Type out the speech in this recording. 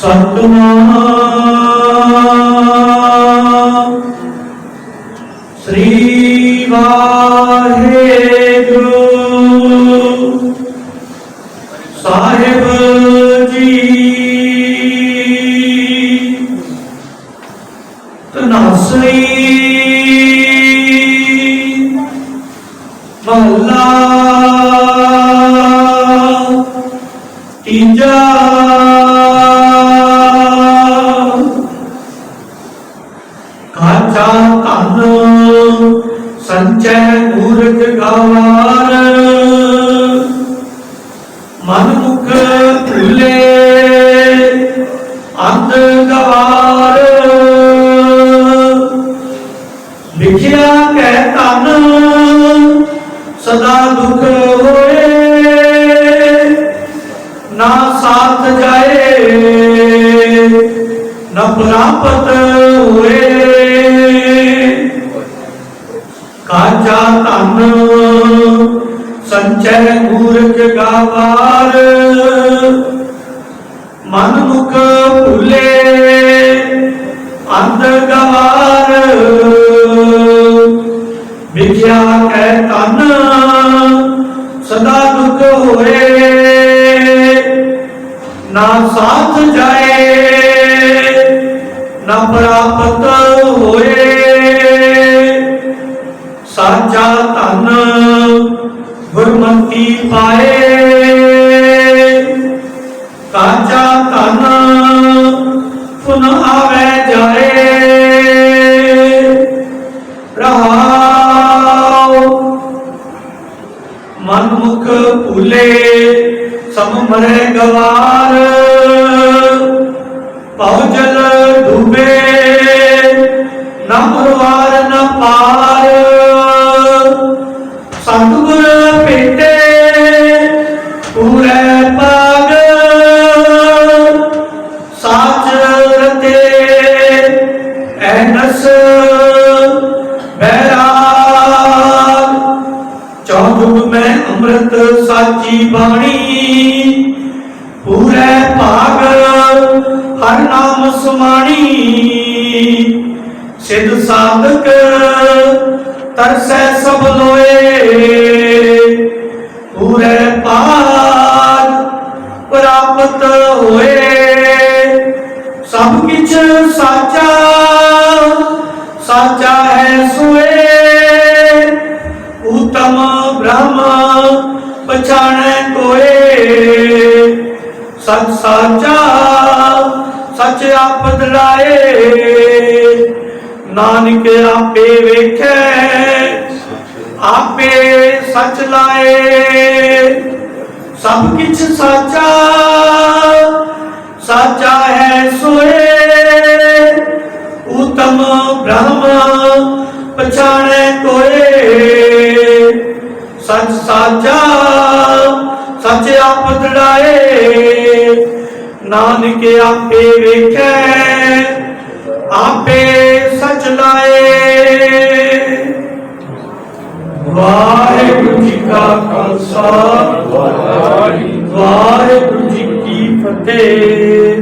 ਸਤਨਾਮ। ਸ੍ਰੀ ਵਾਹਿਗੁਰੂ। ਸਾਹਿਬ ਜੀ। ਤਨਾਸਰੀ ਮਹਲਾ। ਤੀਜਾ। ਮੂਰਖ ਮਨ ਮੁਖ ਭੁੱਲੇ, ਅੰਧ ਗਵਾਰ। ਲਿਖਿਆ ਕਹਿ ਤਨ ਸਦਾ ਦੁਖ ਹੋਏ। ਨਾ ਸਾਥ ਜਾਏ, ਨਾ ਪ੍ਰਾਪਤ ਹੋਏ ਕਾਜਾ ਧਨ ਸੰਚੈ ਮੂਰਖ ਗਾਵਾਰ ਮਨ ਮੁਖ ਭੁਲੇ ਅੰਧ ਗਵਾਰ। ਵਿਖਿਆ ਕਹਿ ਤਨ ਸਦਾ ਦੁਖ ਹੋਏ। ਨਾ ਸਾਥ ਜਾਏ, ਨਾ ਪ੍ਰਾਪਤ ਹੋਏ। ਸਾਚਾ ਧਨ ਗੁਰਮਤੀ ਪਾਏ। ਕਾਚਾ ਧਨ ਪੁਨ ਆਵੇ ਜਾਏ। ਰਹਾਉ। ਮਨ ਮੁਖ ਭੂਲੇ ਸਮ ਮਰੇ ਗਵਾਰ। ਪਉ ਜਲ ਡੂਬੇ ਸਾਚੀ ਬਾਣੀ। ਪੂਰੇ ਭਾਗ ਹਰ ਨਾਮ ਸੁਮਾਣੀ। ਸਿੱਧ ਸਾਧਕ ਤਰਸੈ ਸਭ ਲੋਏ। ਪੂਰੇ ਭਾਗ ਪ੍ਰਾਪਤ ਹੋਏ। ਸਭ ਕਿਛ ਸਾਚਾ ਪਛਾਣੈ ਕੋਏ। ਸਚ ਸਾਚਾ, ਸਚ ਆਪ ਦਲਾਏ ਨਾਨਕ ਆਪੇ ਵੇਖੈ, ਆਪੇ ਸਚ ਲਾਏ। ਸਭ ਕਿਛ ਸਾਚਾ ਸਾਚਾ ਹੈ ਸੋਏ। ਸੱਚ ਸਾਚਾ ਸੱਚ ਆਪ ਜੜਾਏ ਨਾਨਕ ਆਪੇ ਵੇਖੈ, ਆਪੇ ਸੱਚ ਲਾਏ ਵਾਹਿਗੁਰੂ ਜੀ ਕਾ ਖਾਲਸਾ, ਵਾਹਿਗੁਰੂ ਜੀ ਕੀ ਫਤਿਹ।